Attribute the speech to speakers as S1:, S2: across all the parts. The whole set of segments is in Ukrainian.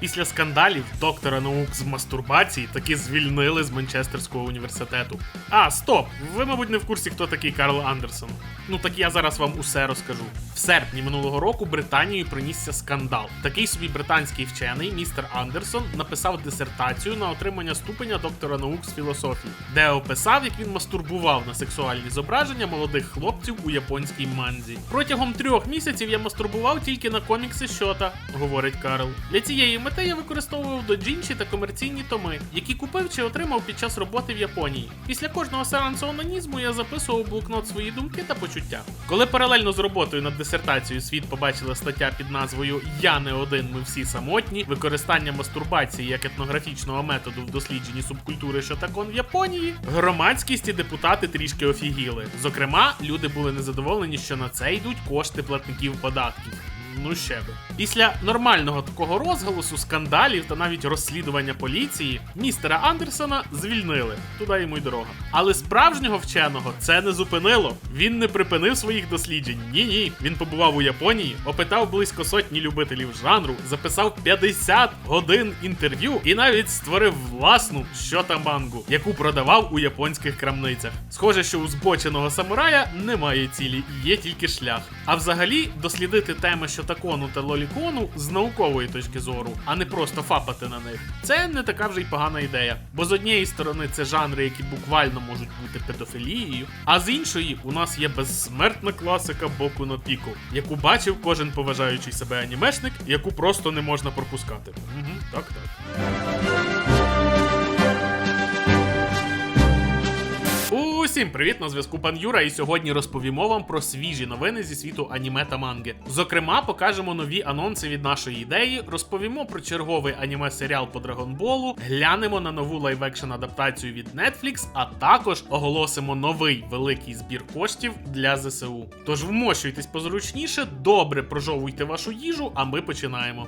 S1: Після скандалів доктора наук з мастурбації таки звільнили з Манчестерського університету. А, стоп! Ви, мабуть, не в курсі, хто такий Карл Андерсон. Ну так я зараз вам усе розкажу. В серпні минулого року Британією принісся скандал. Такий собі британський вчений, містер Андерсон, написав дисертацію на отримання ступеня доктора наук з філософії, де описав, як він мастурбував на сексуальні зображення молодих хлопців у японській манзі. Протягом трьох місяців я мастурбував тільки на комікси Шота, говорить Карл. Для цієї мети я використовував доджінші та комерційні томи, які купив чи отримав під час роботи в Японії. Після кожного сеансу онанізму я записував блокнот свої думки та почуття. Коли паралельно з роботою над дисертацією світ побачила стаття під назвою Я не один, ми всі самотні, використання мастурбації як етнографічного методу в дослідженні субкультури Шотакон в Японії, громадськість і депутати трішки офігіли. Зокрема, люди були незадоволені, що на це йдуть кошти платників податків. Ну ще. Після нормального такого розголосу, скандалів та навіть розслідування поліції, містера Андерсона звільнили. Туди йому й дорога. Але справжнього вченого це не зупинило. Він не припинив своїх досліджень. Ні, ні. Він побував у Японії, опитав близько сотні любителів жанру, записав 50 годин інтерв'ю і навіть створив власну щотамангу, яку продавав у японських крамницях. Схоже, що у збоченого самурая немає цілі, є тільки шлях. А взагалі, дослідити теми щотакону та лолікону з наукової точки зору, а не просто фапати на них. Це не така вже й погана ідея. Бо з однієї сторони це жанри, які буквально можуть бути педофілією, а з іншої у нас є безсмертна класика боку на піку, яку бачив кожен поважаючий себе анімешник, яку просто не можна пропускати. Угу, так, так. Усім привіт, на зв'язку пан Юра, і сьогодні розповімо вам про свіжі новини зі світу аніме та манги. Зокрема, покажемо нові анонси від нашої ідеї, розповімо про черговий аніме-серіал по Драгонболу, глянемо на нову лайв-екшн адаптацію від Netflix, а також оголосимо новий великий збір коштів для ЗСУ. Тож вмощуйтесь позручніше, добре прожовуйте вашу їжу, а ми починаємо.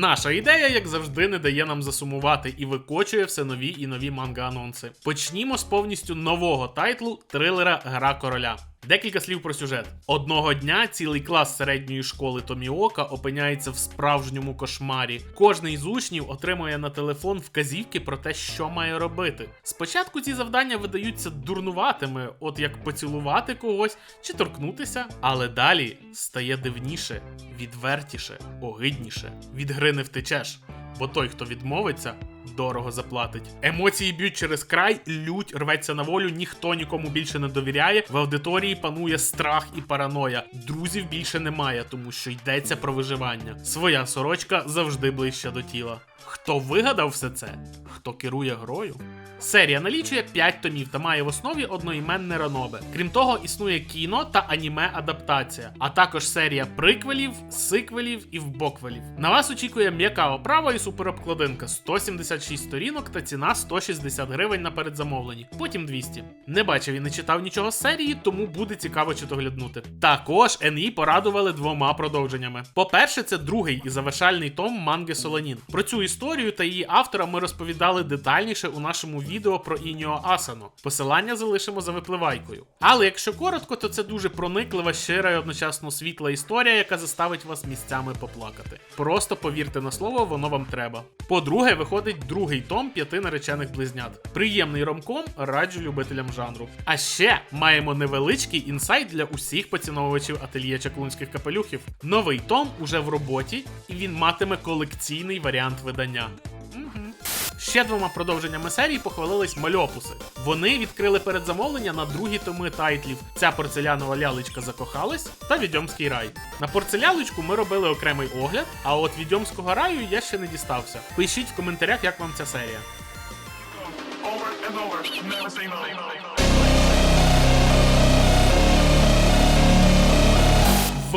S1: Наша ідея, як завжди, не дає нам засумувати і викочує все нові і нові манга-анонси. Почнімо з повністю нового тайтлу трилера Гра короля. Декілька слів про сюжет. Одного дня цілий клас середньої школи Томіока опиняється в справжньому кошмарі. Кожний з учнів отримує на телефон вказівки про те, що має робити. Спочатку ці завдання видаються дурнуватими, от як поцілувати когось чи торкнутися, але далі стає дивніше, відвертіше, огидніше. Від гри не втечеш. Бо той, хто відмовиться, дорого заплатить. Емоції б'ють через край, лють рветься на волю, ніхто нікому більше не довіряє. В аудиторії панує страх і параноя. Друзів більше немає, тому що йдеться про виживання. Своя сорочка завжди ближче до тіла. Хто вигадав все це? Хто керує грою? Серія налічує 5 томів та має в основі одноіменне ранобе. Крім того, існує кіно та аніме адаптація, а також серія приквелів, сиквелів і вбоквелів. На вас очікує м'яка оправа і суперобкладинка 176 сторінок та ціна 160 гривень на передзамовленні, потім 200. Не бачив і не читав нічого з серії, тому буде цікаво чи догляднути. Також НІ порадували двома продовженнями. По-перше, це другий і завершальний том манги Солонін. Про цю історію та її автора ми розповідали детальніше у нашому відео про Ініо Асано. Посилання залишимо за випливайкою. Але якщо коротко, то це дуже прониклива, щира і одночасно світла історія, яка заставить вас місцями поплакати. Просто повірте на слово, воно вам треба. По-друге, виходить другий том п'яти наречених близнят. Приємний ромком раджу любителям жанру. А ще маємо невеличкий інсайт для усіх поціновувачів ательє чаклунських капелюхів. Новий том уже в роботі, і він матиме колекційний варіант видання. Ще двома продовженнями серії похвалились мальопуси. Вони відкрили передзамовлення на другі томи тайтлів Ця порцелянова лялечка закохалась та Відьомський рай. На порцелялочку ми робили окремий огляд, а от Відьомського раю я ще не дістався. Пишіть в коментарях, як вам ця серія.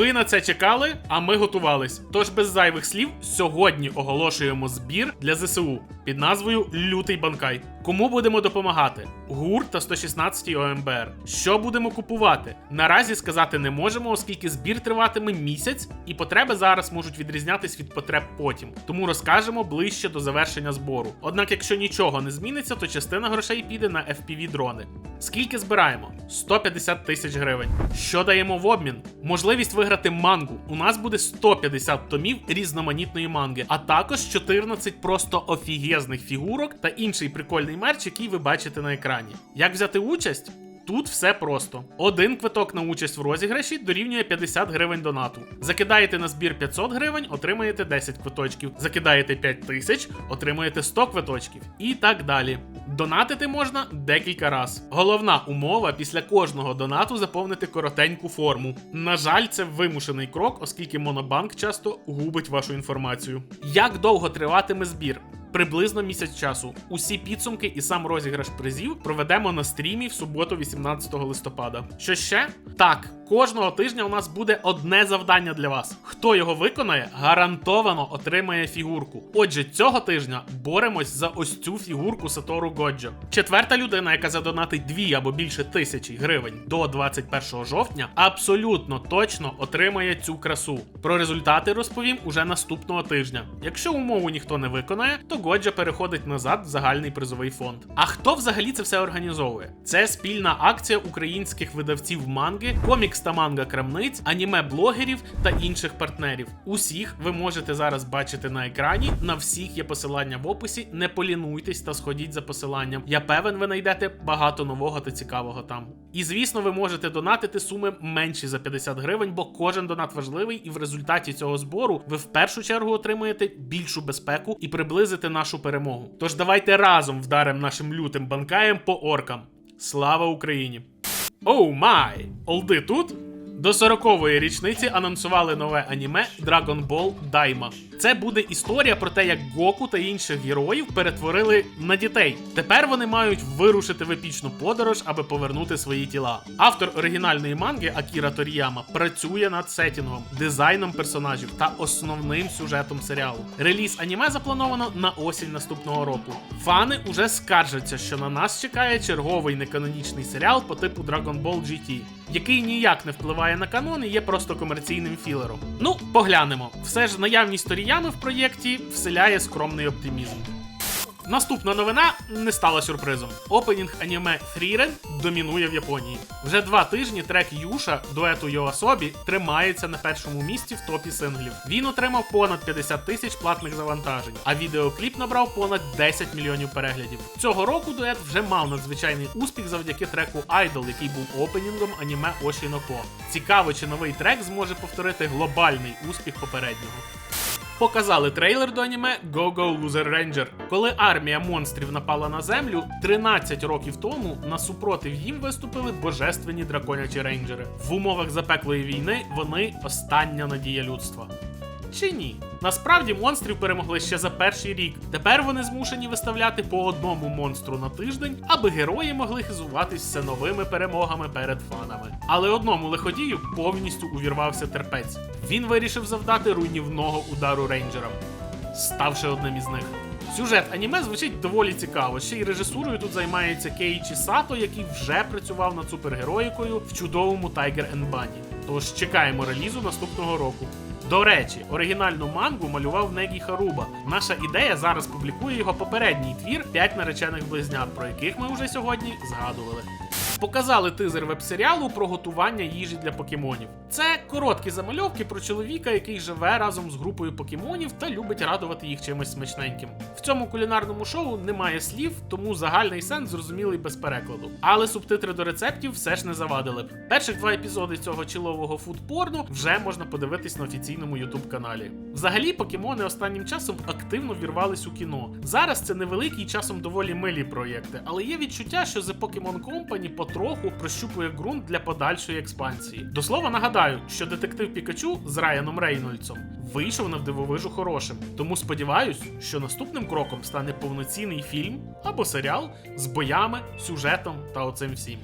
S1: Ви на це чекали, а ми готувались. Тож без зайвих слів, сьогодні оголошуємо збір для ЗСУ під назвою Лютий Банкай. Кому будемо допомагати? ГУР та 116 ОМБР. Що будемо купувати? Наразі сказати не можемо, оскільки збір триватиме місяць, і потреби зараз можуть відрізнятись від потреб потім. Тому розкажемо ближче до завершення збору. Однак, якщо нічого не зміниться, то частина грошей піде на FPV дрони. Скільки збираємо? 150 тисяч гривень. Що даємо в обмін? Можливість виграти мангу. У нас буде 150 томів різноманітної манги, а також 14 просто офігезних фігурок та інший прикольний мерч, який ви бачите на екрані. Як взяти участь? Тут все просто. Один квиток на участь в розіграші дорівнює 50 гривень донату. Закидаєте на збір 500 гривень, отримаєте 10 квиточків. Закидаєте 5 тисяч, отримаєте 100 квиточків. І так далі. Донатити можна декілька раз. Головна умова після кожного донату заповнити коротеньку форму. На жаль, це вимушений крок, оскільки Монобанк часто губить вашу інформацію. Як довго триватиме збір? Приблизно місяць часу. Усі підсумки і сам розіграш призів проведемо на стрімі в суботу, 18 листопада. Що ще? Так, кожного тижня у нас буде одне завдання для вас. Хто його виконає, гарантовано отримає фігурку. Отже, цього тижня боремось за ось цю фігурку Сатору Годжо. Четверта людина, яка задонатить дві або більше тисячі гривень до 21 жовтня, абсолютно точно отримає цю красу. Про результати розповім уже наступного тижня. Якщо умову ніхто не виконає, то Годжа переходить назад в загальний призовий фонд. А хто взагалі це все організовує? Це спільна акція українських видавців манги, комікс та манга крамниць, аніме-блогерів та інших партнерів. Усіх ви можете зараз бачити на екрані. На всіх є посилання в описі. Не полінуйтесь та сходіть за посиланням. Я певен, ви знайдете багато нового та цікавого там. І звісно, ви можете донатити суми менші за 50 гривень, бо кожен донат важливий, і в результаті цього збору ви в першу чергу отримуєте більшу безпеку і приблизите нашу перемогу. Тож давайте разом вдаримо нашим лютим банкаєм по оркам. Слава Україні! Оу май! Олди тут? До 40-ї річниці анонсували нове аніме Dragon Ball Daima. Це буде історія про те, як Гоку та інших героїв перетворили на дітей. Тепер вони мають вирушити в епічну подорож, аби повернути свої тіла. Автор оригінальної манги Акіра Торіяма працює над сетінгом, дизайном персонажів та основним сюжетом серіалу. Реліз аніме заплановано на осінь наступного року. Фани уже скаржаться, що на нас чекає черговий неканонічний серіал по типу Dragon Ball GT, який ніяк не впливає на канон і є просто комерційним філером. Ну, поглянемо. Все ж наявність Торіями в проєкті вселяє скромний оптимізм. Наступна новина не стала сюрпризом. Опенінг аніме Фрірен домінує в Японії. Вже два тижні трек Юша дуету Йоасобі тримається на першому місці в топі синглів. Він отримав понад 50 тисяч платних завантажень, а відеокліп набрав понад 10 мільйонів переглядів. Цього року дует вже мав надзвичайний успіх завдяки треку Idol, який був опенінгом аніме Ошіноко. Цікаво, чи новий трек зможе повторити глобальний успіх попереднього. Показали трейлер до аніме Go Go Loser Ranger. Коли армія монстрів напала на землю, 13 років тому на супротив їм виступили божественні драконячі рейнджери. В умовах запеклої війни вони остання надія людства. Чи ні? Насправді монстрів перемогли ще за перший рік. Тепер вони змушені виставляти по одному монстру на тиждень, аби герої могли хизуватись все новими перемогами перед фанами. Але одному лиходію повністю увірвався терпець. Він вирішив завдати руйнівного удару рейнджерам, ставши одним із них. Сюжет аніме звучить доволі цікаво. Ще й режисурою тут займається Кейчі Сато, який вже працював над супергероїкою в чудовому Tiger and Bunny. Тож чекаємо релізу наступного року. До речі, оригінальну мангу малював Негі Харуба. Наша ідея зараз публікує його попередній твір «П'ять наречених близнят, про яких ми вже сьогодні згадували. Показали тизер веб-серіалу про готування їжі для покемонів. Це короткі замальовки про чоловіка, який живе разом з групою покемонів та любить радувати їх чимось смачненьким. В цьому кулінарному шоу немає слів, тому загальний сенс зрозумілий без перекладу. Але субтитри до рецептів все ж не завадили б. Перших два епізоди цього чілового фудпорну вже можна подивитись на офіційному ютуб каналі. Взагалі, покемони останнім часом активно вірвались у кіно. Зараз це невеликі і часом доволі милі проєкти, але є відчуття, що The Pokemon Company потроху прощупує ґрунт для подальшої експансії. До слова нагадаю, що детектив Пікачу з Райаном Рейнольдсом вийшов на вдивовижу хорошим. Тому сподіваюсь, що наступним кроком стане повноцінний фільм або серіал з боями, сюжетом та оцим всім.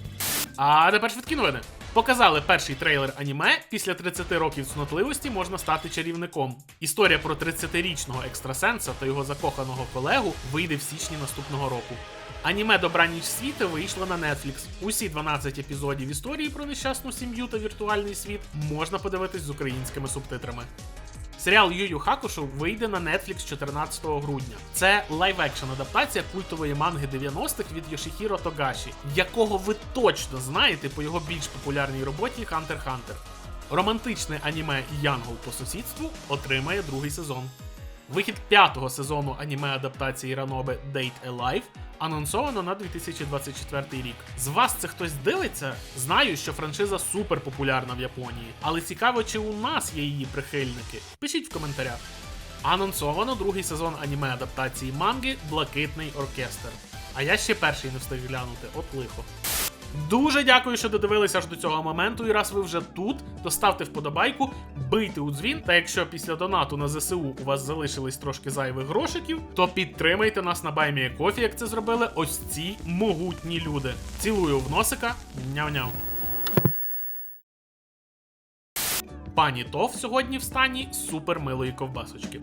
S1: А тепер швидкі новини. Показали перший трейлер аніме. Після 30 років цнотливості можна стати чарівником. Історія про 30-річного екстрасенса та його закоханого колегу вийде в січні наступного року. Аніме Добраніч світи вийшло на Netflix. Усі 12 епізодів історії про нещасну сім'ю та віртуальний світ можна подивитись з українськими субтитрами. Серіал Ю Ю Хакушу вийде на Netflix 14 грудня. Це лайв-екшн адаптація культової манги 90-х від Йошихіро Тогаші, якого ви точно знаєте по його більш популярній роботі Hunter x Hunter. Романтичне аніме Янгол по сусідству отримає другий сезон. Вихід п'ятого сезону аніме адаптації Ранобе Date Alive анонсовано на 2024 рік. З вас це хтось дивиться? Знаю, що франшиза супер популярна в Японії, але цікаво, чи у нас є її прихильники. Пишіть в коментарях. Анонсовано другий сезон аніме адаптації манги Блакитний оркестр. А я ще перший не встиг глянути, от лихо. Дуже дякую, що додивилися аж до цього моменту. І раз ви вже тут, то ставте вподобайку, бийте у дзвін. Та якщо після донату на ЗСУ у вас залишились трошки зайвих грошиків, то підтримайте нас на Баймія Кофі, як це зробили ось ці могутні люди. Цілую в носика. Няв-няв. Пані Тов сьогодні в стані супермилої ковбасочки.